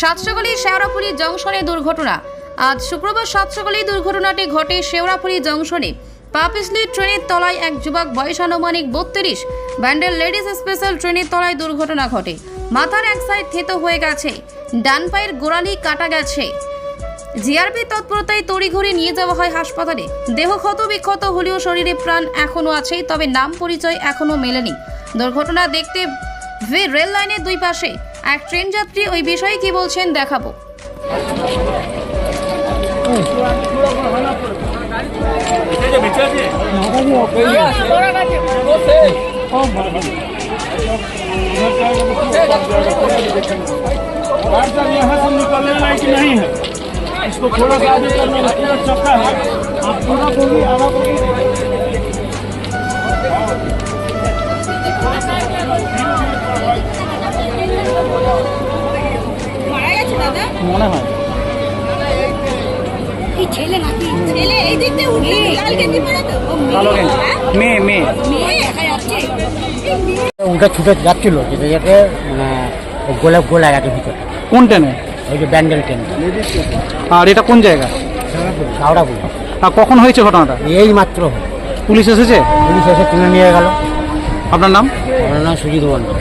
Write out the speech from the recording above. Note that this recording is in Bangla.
সাতসাগলি শেওড়াফুলি জংশনে দুর্ঘটনা। আজ শুক্রবার সাতসাগলি দুর্ঘটনাটি ঘটে শেওড়াফুলি জংশনে। পা পিছলি ট্রেনের তলায় এক যুবক, বয়স আনুমানিক বত্রিশ, ব্যান্ডেল লেডিস স্পেশাল ট্রেনের তলায় দুর্ঘটনা ঘটে। মাথার এক সাইড থেতো হয়ে গেছে, ডান পায়ের গোড়ালি কাটা গেছে। জিআরপি তৎপরতায় তড়িঘড়ি নিয়ে যাওয়া হয় হাসপাতালে। দেহ ক্ষত বিক্ষত হলেও শরীরে প্রাণ এখনও আছে, তবে নাম পরিচয় এখনও মেলেনি। দুর্ঘটনা দেখতে ভি রেল লাইনের দুই পাশে এক ট্রেন যাত্রী ওই বিষয়ে কি বলছেন দেখাবো गार्ड साहब यहाँ से निकलने लायक नहीं है इसको थोड़ा सा आगे करना है पूरा चक्का है आप पूरा बोगी आधा बोगी মনে হয়। এই ছেলে নাকি? ছেলে এই দিক উঠে লাল গেঞ্জি পরে তো। মেয়ে, কালো গেঞ্জি। হ্যাঁ? মেয়ে মেয়ে। মেয়ে দেখা যাচ্ছে? এই ছুটে যাচ্ছিল যেতে যেতে মানে গোলা গেছে ভিতরে। কোন ট্রেনে? ওই যে ব্যান্ডেল ট্রেন। আর এটা কোন জায়গা? হাওড়া পুলিশ আর কখন হয়েছে ঘটনাটা? এই মাত্র। পুলিশ এসেছে? পুলিশ এসে তুলে নিয়ে গেল। আপনার নাম? আমার নাম সুজিত বন্ধু